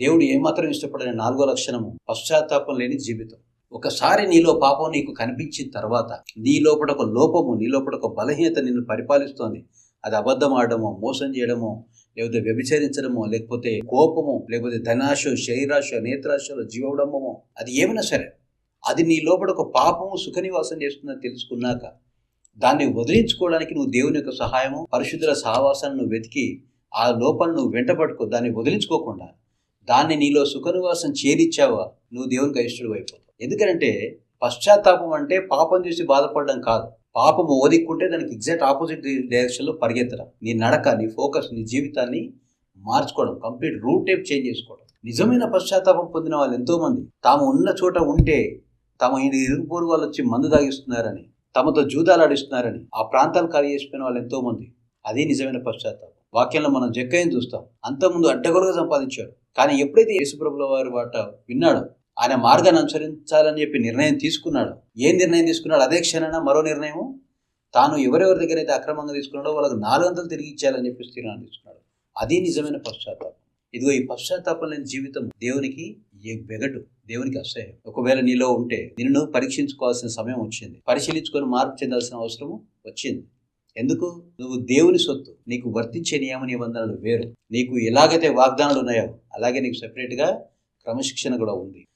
దేవుడు ఏమాత్రం ఇష్టపడని నాలుగో లక్షణము పశ్చాత్తాపం లేని జీవితం. ఒకసారి నీలో పాపం నీకు కనిపించిన తర్వాత నీ లోపల ఒక లోపము నీ లోపల ఒక బలహీనత నిన్ను పరిపాలిస్తోంది. అది అబద్ధం ఆడడమో మోసం చేయడమో లేకపోతే వ్యభిచరించడమో లేకపోతే కోపము లేకపోతే ధనాశ శరీరాశ నేత్రాశ జీవడమో అది ఏమైనా సరే అది నీ లోపల ఒక పాపము సుఖనివాసం చేస్తుందని తెలుసుకున్నాక దాన్ని వదిలించుకోవడానికి నువ్వు దేవుని యొక్క సహాయము పరిశుద్ధుల సహవాసాన్ని నువ్వు వెతికి ఆ లోపల నువ్వు వెంటబట్టుకో దాన్ని వదిలించుకోకుండా దాన్ని నీలో సుఖనివాసం చేరిచ్చావా? నువ్వు దేవునికి అయిష్టుడు అయిపోతావు. ఎందుకంటే పశ్చాత్తాపం అంటే పాపం చూసి బాధపడడం కాదు. పాపం ఓదిక్కుంటే దానికి ఎగ్జాక్ట్ ఆపోజిట్ డైరెక్షన్లో పరిగెత్తడం. నీ నడక నీ ఫోకస్ నీ జీవితాన్ని మార్చుకోవడం. కంప్లీట్ రూట్ టైప్ చేంజ్ చేసుకోవడం. నిజమైన పశ్చాత్తాపం పొందిన వాళ్ళు ఎంతోమంది. తాము ఉన్న చోట ఉంటే తమ ఇరుగు పొరుగు వాళ్ళు వచ్చి మందు తాగిస్తున్నారని తమతో జూదాలు ఆడిస్తున్నారని ఆ ప్రాంతాలు ఖాళీ చేసిపోయిన వాళ్ళు ఎంతోమంది. అది నిజమైన పశ్చాత్తాపం. వాక్యంలో మనం జక్కయ్యని చూస్తాం. అంతకుముందు అడ్డగోలుగా సంపాదించాడు. కానీ ఎప్పుడైతే యేసుప్రభుల వారి వాట విన్నాడో ఆయన మార్గాన్ని అనుసరించాలని చెప్పి నిర్ణయం తీసుకున్నాడు ఏం నిర్ణయం తీసుకున్నాడు అదే క్షణాన మరో నిర్ణయం తాను ఎవరెవరి దగ్గర అయితే అక్రమంగా తీసుకున్నాడో వాళ్ళకి నాలుగంతలు తిరిగి ఇచ్చేయాలని చెప్పి తీర్మానం తీసుకున్నాడు. అది నిజమైన పశ్చాత్తాపం. ఇదిగో ఈ పశ్చాత్తాపం లేని జీవితం దేవునికి ఏ వెగటు దేవునికి అసహ్యం. ఒకవేళ నీలో ఉంటే నిన్ను పరీక్షించుకోవాల్సిన సమయం వచ్చింది. పరిశీలించుకొని మార్పు చెందాల్సిన అవసరం వచ్చింది. ఎందుకు? నువ్వు దేవుని సొత్తు నీకు వర్తించే నియమ నిబంధనలు వేరు. నీకు ఎలాగైతే వాగ్దానాలు ఉన్నాయో అలాగే నీకు సెపరేట్గా క్రమశిక్షణ కూడా ఉంది.